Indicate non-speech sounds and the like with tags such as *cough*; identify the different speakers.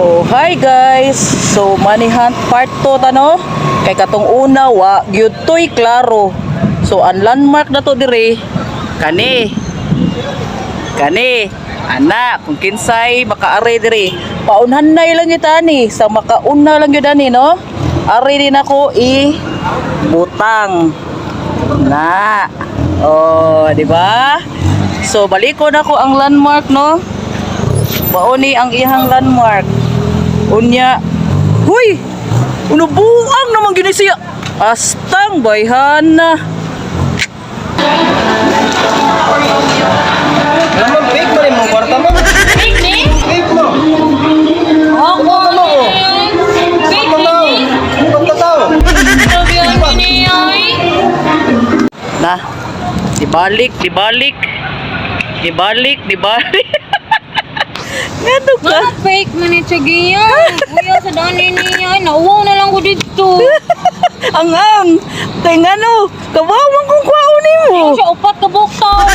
Speaker 1: Oh, hi guys. So money hunt part 2 tano. Kay katong una wa gyud toy klaro. So ang landmark na to dire kani. Kani. Ana, kung kinsay makaari dire. Paunhanay lang yun ani. Sa makauna lang yun ani, no? Ari din ako i butang. Na. Oh, di ba? So baliko na ko ang landmark, no? Baoni ang ihang landmark. Unya. Huy! Unubuang naman gini siya. Astang bayhana.
Speaker 2: Naman, fake pa rin mong kwarta mo.
Speaker 3: Fake ni?
Speaker 2: Fake mo.
Speaker 3: Ako
Speaker 2: ko?
Speaker 3: Fake ni? Ay.
Speaker 1: Na. Dibalik, dibalik. Dibalik, dibalik. *laughs*
Speaker 3: Mga fake man ni Chagiya. Uya sa daan ni niya. Nauwaw na lang ko dito.
Speaker 1: Ang ang. Kay ngano, kawawan kong kwaon mo.
Speaker 3: Siya upat ka buktaw.